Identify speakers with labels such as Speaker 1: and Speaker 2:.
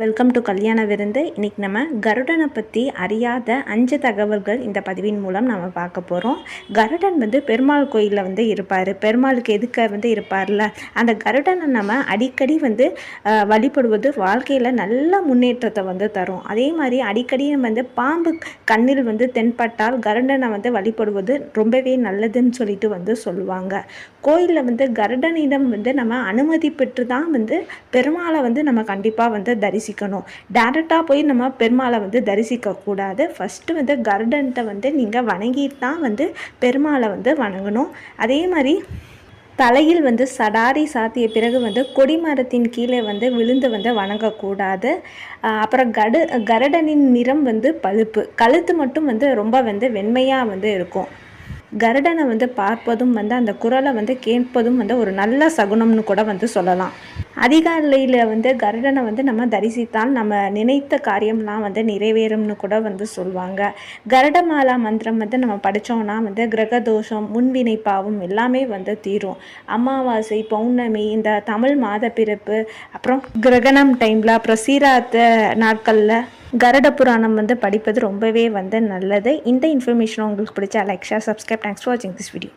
Speaker 1: Welcome to கல்யாண விருந்து இன்னைக்கு நம்ம கருடனை பற்றி அறியாத அஞ்சு தகவல்கள் இந்த பதிவின் மூலம் நம்ம பார்க்க போகிறோம் கருடன் வந்து பெருமாள் கோயிலில் வந்து இருப்பார். பெருமாளுக்கு எதுக்க வந்து இருப்பார்ல அந்த கருடனை நம்ம அடிக்கடி வந்து வழிபடுவது வாழ்க்கையில் நல்ல முன்னேற்றத்தை வந்து தரும். அதே மாதிரி அடிக்கடி நம்ம வந்து பாம்பு கண்ணில் வந்து தென்பட்டால் கருடனை வந்து வழிபடுவது ரொம்பவே நல்லதுன்னு சொல்லிட்டு வந்து சொல்லுவாங்க. கோயிலில் வந்து கருடனிடம் வந்து நம்ம அனுமதி பெற்று தான் வந்து பெருமாளை வந்து நம்ம கண்டிப்பாக வந்து தரிசிக்கணும். டேரெக்டாக போய் நம்ம பெருமாளை வந்து தரிசிக்கக்கூடாது. ஃபஸ்ட்டு வந்து கருடன்ட்ட வந்து நீங்கள் வணங்கிட்டு தான் வந்து பெருமாளை வந்து வணங்கணும். அதே மாதிரி தலையில் வந்து சடாரி சாத்திய பிறகு வந்து கொடிமரத்தின் கீழே வந்து விழுந்து வந்து வணங்கக்கூடாது. அப்புறம் கடு கருடனின் நிறம் வந்து பழுப்பு. கழுத்து மட்டும் வந்து ரொம்ப வந்து வெண்மையாக வந்து இருக்கும். கருடனை வந்து பார்ப்பதும் வந்து அந்த குரலை வந்து கேட்பதும் வந்து ஒரு நல்ல சகுனம்னு கூட வந்து சொல்லலாம். அதிகாலையில் வந்து கருடனை வந்து நம்ம தரிசித்தால் நம்ம நினைத்த காரியம்லாம் வந்து நிறைவேறும்னு கூட வந்து சொல்லுவாங்க கருடமாலா மந்திரம் வந்து நம்ம படித்தோம்னா வந்து கிரக தோஷம் முன்வினை பாவம் எல்லாமே வந்து தீரும். அமாவாசை பௌர்ணமி இந்த தமிழ் மாத பிறப்பு அப்புறம் கிரகணம் டைமில் அப்புறம் சீராத்த நாட்களில் கருட புராணம் வந்து படிப்பது ரொம்பவே வந்து நல்லது. இந்த இன்ஃபர்மேஷன் உங்களுக்கு பிடிச்சா like share subscribe thanks for வாட்சிங் திஸ் வீடியோ